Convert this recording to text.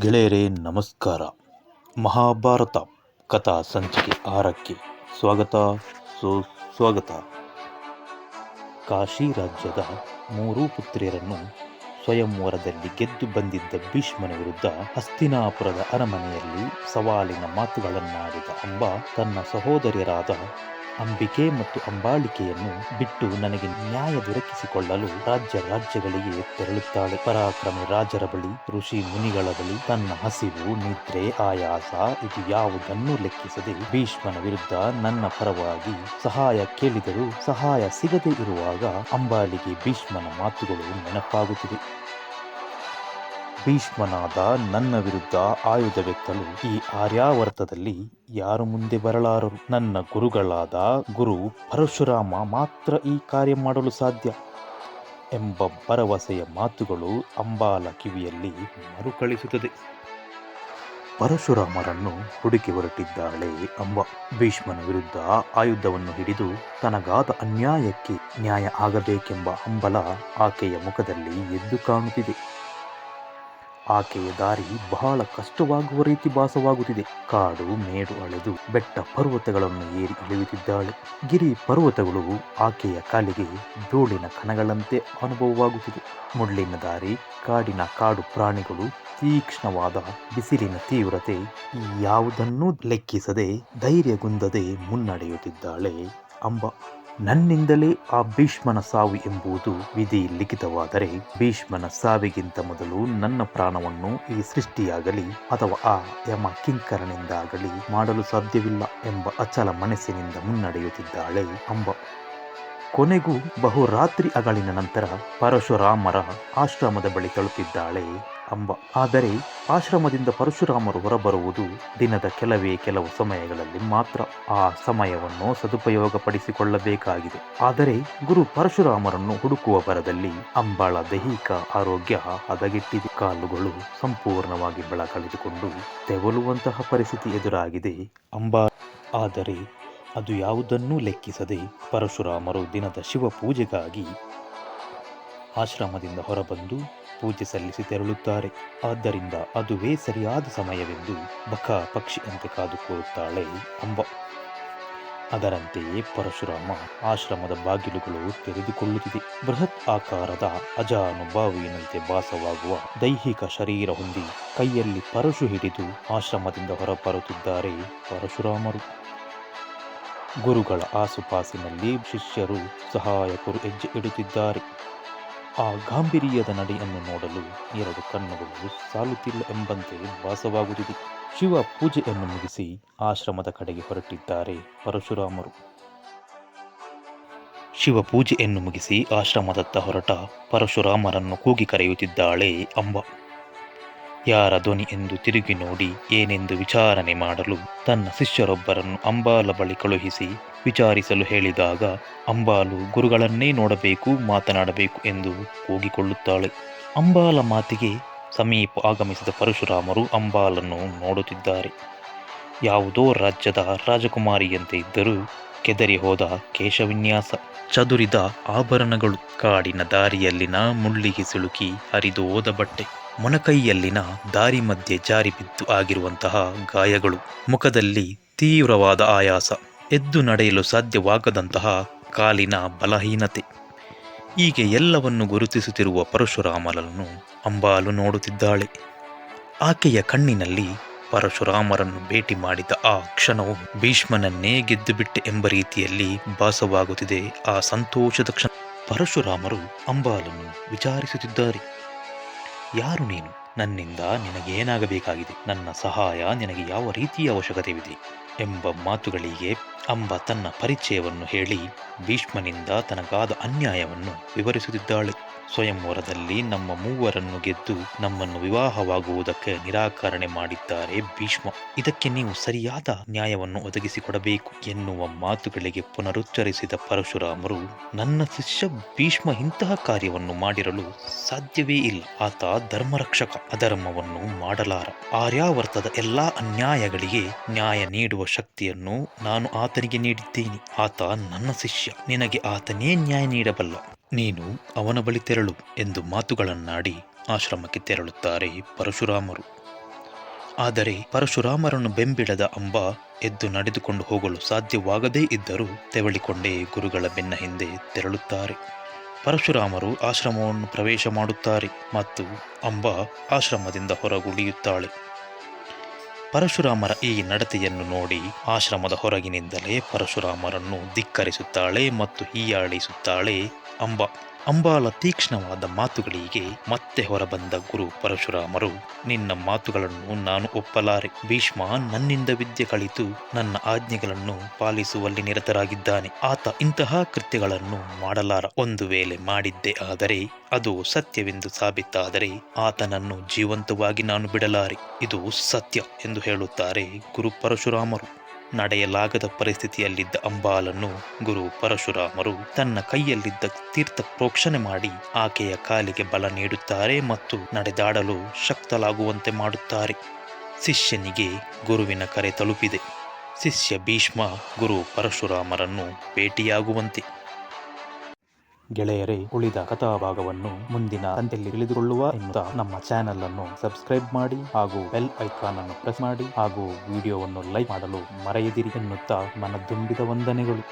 ಗೆಳೆಯರೇ, ನಮಸ್ಕಾರ. ಮಹಾಭಾರತ ಕಥಾ ಸಂಚಿಕೆ ಆರಕ್ಕೆ ಸ್ವಾಗತ. ಸುಸ್ವಾಗತ ಕಾಶಿ ರಾಜ್ಯದ ಮೂರೂ ಪುತ್ರಿಯರನ್ನು ಸ್ವಯಂವರದಲ್ಲಿ ಗೆದ್ದು ಬಂದಿದ್ದ ಭೀಷ್ಮನ ವಿರುದ್ಧ ಹಸ್ತಿನಾಪುರದ ಅರಮನೆಯಲ್ಲಿ ಸವಾಲಿನ ಮಾತುಗಳನ್ನಾಡಿದ ಅಂಬ ತನ್ನ ಸಹೋದರಿಯರಾದ ಅಂಬಿಕೆ ಮತ್ತು ಅಂಬಾಳಿಕೆಯನ್ನು ಬಿಟ್ಟು ನನಗೆ ನ್ಯಾಯ ದೊರಕಿಸಿಕೊಳ್ಳಲು ರಾಜ್ಯ ರಾಜ್ಯಗಳಿಗೆ ತೆರಳುತ್ತಾಳೆ. ಪರಾಕ್ರಮಿ ರಾಜರ ಬಳಿ, ಋಷಿ ಮುನಿಗಳ ಬಳಿ ತನ್ನ ಹಸಿವು, ನಿದ್ರೆ, ಆಯಾಸ ಇದು ಯಾವುದನ್ನು ಲೆಕ್ಕಿಸದೆ ಭೀಷ್ಮನ ವಿರುದ್ಧ ನನ್ನ ಪರವಾಗಿ ಸಹಾಯ ಕೇಳಿದರೂ ಸಹಾಯ ಸಿಗದೇ ಇರುವಾಗ ಅಂಬಾಲಿಗೆ ಭೀಷ್ಮನ ಮಾತುಗಳು ನೆನಪಾಗುತ್ತಿದೆ. ಭೀಷ್ಮನಾದ ನನ್ನ ವಿರುದ್ಧ ಆಯುಧವೆತ್ತಲು ಈ ಆರ್ಯಾವರ್ತದಲ್ಲಿ ಯಾರು ಮುಂದೆ ಬರಲಾರರು? ನನ್ನ ಗುರುಗಳಾದ ಗುರು ಪರಶುರಾಮ ಮಾತ್ರ ಈ ಕಾರ್ಯ ಮಾಡಲು ಸಾಧ್ಯ? ಎಂಬ ಭರವಸೆಯ ಮಾತುಗಳು ಅಂಬಾಲ ಕಿವಿಯಲ್ಲಿ ಮರುಕಳಿಸುತ್ತದೆ. ಪರಶುರಾಮರನ್ನು ಹುಡುಕಿ ಹೊರಟಿದ್ದಾಳೆ ಅಂಬ. ಭೀಷ್ಮನ ವಿರುದ್ಧ ಆಯುಧವನ್ನು ಹಿಡಿದು ತನಗಾದ ಅನ್ಯಾಯಕ್ಕೆ ನ್ಯಾಯ ಆಗಬೇಕೆಂಬ ಹಂಬಲ ಆಕೆಯ ಮುಖದಲ್ಲಿ ಎದ್ದು ಕಾಣುತ್ತಿದೆ. ಆಕೆಯ ದಾರಿ ಬಹಳ ಕಷ್ಟವಾಗುವ ರೀತಿ ಭಾಸವಾಗುತ್ತಿದೆ. ಕಾಡು, ಮೇಡು ಅಳೆದು ಬೆಟ್ಟ ಪರ್ವತಗಳನ್ನು ಏರಿ ಇಳಿಯುತ್ತಿದ್ದಾಳೆ. ಗಿರಿ ಪರ್ವತಗಳು ಆಕೆಯ ಕಾಲಿಗೆ ಧೂಳಿನ ಕಣಗಳಂತೆ ಅನುಭವವಾಗುತ್ತಿದೆ. ಮುಳ್ಳಿನ ದಾರಿ, ಕಾಡಿನ ಕಾಡು ಪ್ರಾಣಿಗಳು, ತೀಕ್ಷ್ಣವಾದ ಬಿಸಿಲಿನ ತೀವ್ರತೆ ಯಾವುದನ್ನೂ ಲೆಕ್ಕಿಸದೆ ಧೈರ್ಯಗುಂದದೆ ಮುನ್ನಡೆಯುತ್ತಿದ್ದಾಳೆ ಅಂಬ. ನನ್ನಿಂದಲೇ ಆ ಭೀಷ್ಮನ ಸಾವು ಎಂಬುದು ವಿಧಿ ಲಿಖಿತವಾದರೆ ಭೀಷ್ಮನ ಸಾವಿಗಿಂತ ಮೊದಲು ನನ್ನ ಪ್ರಾಣವನ್ನು ಈ ಸೃಷ್ಟಿಯಾಗಲಿ ಅಥವಾ ಆ ಯಮ ಕಿಂಕರನಿಂದಾಗಲಿ ಮಾಡಲು ಸಾಧ್ಯವಿಲ್ಲ ಎಂಬ ಅಚಲ ಮನಸ್ಸಿನಿಂದ ಮುನ್ನಡೆಯುತ್ತಿದ್ದಾಳೆ ಅಂಬ. ಕೊನೆಗೂ ಬಹುರಾತ್ರಿ ಅಗಳಿನ ನಂತರ ಪರಶುರಾಮರ ಆಶ್ರಮದ ಬಳಿ ತಲುಪಿದ್ದಾಳೆ. ಅಂಬ ಆದರೆ ಆಶ್ರಮದಿಂದ ಪರಶುರಾಮರು ಹೊರಬರುವುದು ದಿನದ ಕೆಲವೇ ಕೆಲವು ಸಮಯಗಳಲ್ಲಿ ಮಾತ್ರ. ಆ ಸಮಯವನ್ನು ಸದುಪಯೋಗಪಡಿಸಿಕೊಳ್ಳಬೇಕಾಗಿದೆ. ಆದರೆ ಗುರು ಪರಶುರಾಮರನ್ನು ಹುಡುಕುವ ಬರದಲ್ಲಿ ಅಂಬಾಳ ದೈಹಿಕ ಆರೋಗ್ಯ ಹದಗೆಟ್ಟಿದೆ. ಕಾಲುಗಳು ಸಂಪೂರ್ಣವಾಗಿ ಬಳ ಕಳೆದುಕೊಂಡು ತೆವಲುವಂತಹ ಪರಿಸ್ಥಿತಿ ಎದುರಾಗಿದೆ ಅಂಬಾ. ಆದರೆ ಅದು ಯಾವುದನ್ನೂ ಲೆಕ್ಕಿಸದೆ ಪರಶುರಾಮರು ದಿನದ ಶಿವ ಪೂಜೆಗಾಗಿ ಆಶ್ರಮದಿಂದ ಹೊರಬಂದು ಪೂಜೆ ಸಲ್ಲಿಸಿ ತೆರಳುತ್ತಾರೆ. ಆದ್ದರಿಂದ ಅದುವೇ ಸರಿಯಾದ ಸಮಯವೆಂದು ಬಕ ಪಕ್ಷಿಯಂತೆ ಕಾದುಕೊಳ್ಳುತ್ತಾಳೆ ಅಂಬ. ಅದರಂತೆಯೇ ಪರಶುರಾಮ ಆಶ್ರಮದ ಬಾಗಿಲುಗಳು ತೆರೆದುಕೊಳ್ಳುತ್ತಿದೆ. ಬೃಹತ್ ಆಕಾರದ ಅಜಾನುಭಾವಿಯಂತೆ ಭಾಸವಾಗುವ ದೈಹಿಕ ಶರೀರ ಹೊಂದಿ ಕೈಯಲ್ಲಿ ಪರಶು ಹಿಡಿದು ಆಶ್ರಮದಿಂದ ಹೊರಬರುತ್ತಿದ್ದಾರೆ ಪರಶುರಾಮರು. ಗುರುಗಳ ಆಸುಪಾಸಿನಲ್ಲಿ ಶಿಷ್ಯರು ಸಹಾಯಕರು ಹೆಜ್ಜೆ ಇಡುತ್ತಿದ್ದಾರೆ. ಆ ಗಾಂಭೀರ್ಯದ ನಡೆಯನ್ನು ನೋಡಲು ಎರಡು ಕಣ್ಣುಗಳು ಸಾಲುತ್ತಿಲ್ಲ ಎಂಬಂತೆ ಭಾಸವಾಗುತ್ತಿದೆ. ಶಿವ ಪೂಜೆಯನ್ನು ಮುಗಿಸಿ ಆಶ್ರಮದ ಕಡೆಗೆ ಹೊರಟಿದ್ದಾರೆ ಪರಶುರಾಮರು. ಶಿವ ಪೂಜೆಯನ್ನು ಮುಗಿಸಿ ಆಶ್ರಮದತ್ತ ಹೊರಟ ಪರಶುರಾಮರನ್ನು ಕೂಗಿ ಕರೆಯುತ್ತಿದ್ದಾಳೆ ಅಂಬ. ಯಾರ ಧ್ವನಿ ಎಂದು ತಿರುಗಿ ನೋಡಿ ಏನೆಂದು ವಿಚಾರಣೆ ಮಾಡಲು ತನ್ನ ಶಿಷ್ಯರೊಬ್ಬರನ್ನು ಅಂಬಾಲ ಬಳಿ ಕಳುಹಿಸಿ ವಿಚಾರಿಸಲು ಹೇಳಿದಾಗ ಅಂಬಾಲು ಗುರುಗಳನ್ನೇ ನೋಡಬೇಕು, ಮಾತನಾಡಬೇಕು ಎಂದು ಕೂಗಿಕೊಳ್ಳುತ್ತಾಳೆ. ಅಂಬಾಲ ಮಾತಿಗೆ ಸಮೀಪ ಆಗಮಿಸಿದ ಪರಶುರಾಮರು ಅಂಬಾಲನ್ನು ನೋಡುತ್ತಿದ್ದಾರೆ. ಯಾವುದೋ ರಾಜ್ಯದ ರಾಜಕುಮಾರಿಯಂತೆ ಇದ್ದರೂ ಕೆದರಿ ಹೋದ ಕೇಶವಿನ್ಯಾಸ. ಚದುರಿದ ಆಭರಣಗಳು ಕಾಡಿನ ದಾರಿಯಲ್ಲಿನ ಮುಳ್ಳಿಗೆ ಸಿಲುಕಿ ಹರಿದು ಹೋದ ಬಟ್ಟೆ. ಮೊನಕೈಯಲ್ಲಿನ ದಾರಿ ಮಧ್ಯೆ ಜಾರಿ ಬಿದ್ದು ಆಗಿರುವಂತಹ ಗಾಯಗಳು. ಮುಖದಲ್ಲಿ ತೀವ್ರವಾದ ಆಯಾಸ. ಎದ್ದು ನಡೆಯಲು ಸಾಧ್ಯವಾಗದಂತಹ ಕಾಲಿನ ಬಲಹೀನತೆ. ಹೀಗೆ ಎಲ್ಲವನ್ನು ಗುರುತಿಸುತ್ತಿರುವ ಪರಶುರಾಮರನ್ನು ಅಂಬಾಲು ನೋಡುತ್ತಿದ್ದಾಳೆ. ಆಕೆಯ ಕಣ್ಣಿನಲ್ಲಿ ಪರಶುರಾಮರನ್ನು ಭೇಟಿ ಮಾಡಿದ ಆ ಕ್ಷಣವು ಭೀಷ್ಮನನ್ನೇ ಗೆದ್ದುಬಿಟ್ಟೆ ಎಂಬ ರೀತಿಯಲ್ಲಿ ಭಾಸವಾಗುತ್ತಿದೆ. ಆ ಸಂತೋಷದ ಕ್ಷಣ ಪರಶುರಾಮರು ಅಂಬಾಲನ್ನು ವಿಚಾರಿಸುತ್ತಿದ್ದಾರೆ. ಯಾರು ನೀನು? ನನ್ನಿಂದ ನಿನಗೇನಾಗಬೇಕಾಗಿದೆ? ನನ್ನ ಸಹಾಯ ನಿನಗೆ ಯಾವ ರೀತಿಯ ಅವಶ್ಯಕತೆವಿದೆ ಎಂಬ ಮಾತುಗಳಿಗೆ ಅಂಬ ತನ್ನ ಪರಿಚಯವನ್ನು ಹೇಳಿ ಭೀಷ್ಮನಿಂದ ತನಗಾದ ಅನ್ಯಾಯವನ್ನು ವಿವರಿಸುತ್ತಿದ್ದಾಳೆ. ಸ್ವಯಂವರದಲ್ಲಿ ನಮ್ಮ ಮೂವರನ್ನು ಗೆದ್ದು ನಮ್ಮನ್ನು ವಿವಾಹವಾಗುವುದಕ್ಕೆ ನಿರಾಕರಣೆ ಮಾಡಿದ್ದಾರೆ ಭೀಷ್ಮ. ಇದಕ್ಕೆ ನೀವು ಸರಿಯಾದ ನ್ಯಾಯವನ್ನು ಒದಗಿಸಿಕೊಡಬೇಕು ಎನ್ನುವ ಮಾತುಗಳಿಗೆ ಪುನರುಚ್ಚರಿಸಿದ ಪರಶುರಾಮರು, ನನ್ನ ಶಿಷ್ಯ ಭೀಷ್ಮ ಇಂತಹ ಕಾರ್ಯವನ್ನು ಮಾಡಿರಲು ಸಾಧ್ಯವೇ ಇಲ್ಲ. ಆತ ಧರ್ಮರಕ್ಷಕ, ಅಧರ್ಮವನ್ನು ಮಾಡಲಾರ. ಆರ್ಯಾವರ್ತದ ಎಲ್ಲಾ ಅನ್ಯಾಯಗಳಿಗೆ ನ್ಯಾಯ ನೀಡುವ ಶಕ್ತಿಯನ್ನು ನಾನು ಆತನಿಗೆ ನೀಡಿದ್ದೇನೆ. ಆತ ನನ್ನ ಶಿಷ್ಯ, ನಿನಗೆ ಆತನೇ ನ್ಯಾಯ ನೀಡಬಲ್ಲ. ನೀನು ಅವನ ಬಳಿ ತೆರಳು ಎಂದು ಮಾತುಗಳನ್ನಾಡಿ ಆಶ್ರಮಕ್ಕೆ ತೆರಳುತ್ತಾರೆ ಪರಶುರಾಮರು. ಆದರೆ ಪರಶುರಾಮರನ್ನು ಬೆಂಬಿಡದ ಅಂಬ ಎದ್ದು ನಡೆದುಕೊಂಡು ಹೋಗಲು ಸಾಧ್ಯವಾಗದೇ ಇದ್ದರೂ ತೆವಳಿಕೊಂಡೇ ಗುರುಗಳ ಬೆನ್ನ ಹಿಂದೆ ತೆರಳುತ್ತಾರೆ. ಪರಶುರಾಮರು ಆಶ್ರಮವನ್ನು ಪ್ರವೇಶ ಮಾಡುತ್ತಾರೆ ಮತ್ತು ಅಂಬ ಆಶ್ರಮದಿಂದ ಹೊರಗುಳಿಯುತ್ತಾಳೆ. ಪರಶುರಾಮರ ಈ ನಡತೆಯನ್ನು ನೋಡಿ ಆಶ್ರಮದ ಹೊರಗಿನಿಂದಲೇ ಪರಶುರಾಮರನ್ನು ಧಿಕ್ಕರಿಸುತ್ತಾಳೆ ಮತ್ತು ಹೀಯಾಳಿಸುತ್ತಾಳೆ ಅಂಬ. ಅಂಬಾಲ ತೀಕ್ಷ್ಣವಾದ ಮಾತುಗಳಿಗೆ ಮತ್ತೆ ಹೊರಬಂದ ಗುರು ಪರಶುರಾಮರು, ನಿನ್ನ ಮಾತುಗಳನ್ನು ನಾನು ಒಪ್ಪಲಾರೆ. ಭೀಷ್ಮ ನನ್ನಿಂದ ವಿದ್ಯೆ ಕಲಿತು ನನ್ನ ಆಜ್ಞೆಗಳನ್ನು ಪಾಲಿಸುವಲ್ಲಿ ನಿರತರಾಗಿದ್ದಾನೆ. ಆತ ಇಂತಹ ಕೃತ್ಯಗಳನ್ನು ಮಾಡಲಾರ ಒಂದು ವೇಳೆ ಮಾಡಿದ್ದೆ ಆದರೆ ಅದು ಸತ್ಯವೆಂದು ಸಾಬೀತಾದರೆ ಆತನನ್ನು ಜೀವಂತವಾಗಿ ನಾನು ಬಿಡಲಾರೆ. ಇದು ಸತ್ಯ ಎಂದು ಹೇಳುತ್ತಾರೆ ಗುರು ಪರಶುರಾಮರು. ನಡೆಯಲಾಗದ ಪರಿಸ್ಥಿತಿಯಲ್ಲಿದ್ದ ಅಂಬಾಲನ್ನು ಗುರು ಪರಶುರಾಮರು ತನ್ನ ಕೈಯಲ್ಲಿದ್ದ ತೀರ್ಥ ಪ್ರೋಕ್ಷಣೆ ಮಾಡಿ ಆಕೆಯ ಕಾಲಿಗೆ ಬಲ ನೀಡುತ್ತಾರೆ ಮತ್ತು ನಡೆದಾಡಲು ಶಕ್ತಲಾಗುವಂತೆ ಮಾಡುತ್ತಾರೆ. ಶಿಷ್ಯನಿಗೆ ಗುರುವಿನ ಕರೆ ತಲುಪಿದೆ. ಶಿಷ್ಯ ಭೀಷ್ಮ ಗುರು ಪರಶುರಾಮರನ್ನು ಭೇಟಿಯಾಗುವಂತೆ. ಗೆಳೆಯರೇ, ಉಳಿದ ಕಥಾಭಾಗವನ್ನು ಮುಂದಿನ ಕಂತೆಯಲ್ಲಿ ತಿಳಿದುಕೊಳ್ಳುವ ನಮ್ಮ ಚಾನೆಲ್ ಅನ್ನು ಸಬ್ಸ್ಕ್ರೈಬ್ ಮಾಡಿ ಹಾಗೂ ಬೆಲ್ ಐಕಾನ್ ಅನ್ನು ಪ್ರೆಸ್ ಮಾಡಿ ಹಾಗೂ ವಿಡಿಯೋವನ್ನು ಲೈಕ್ ಮಾಡಲು ಮರೆಯದಿರಿ ಎನ್ನುತ್ತಾ ಮನದುಂಬಿದ ವಂದನೆಗಳು.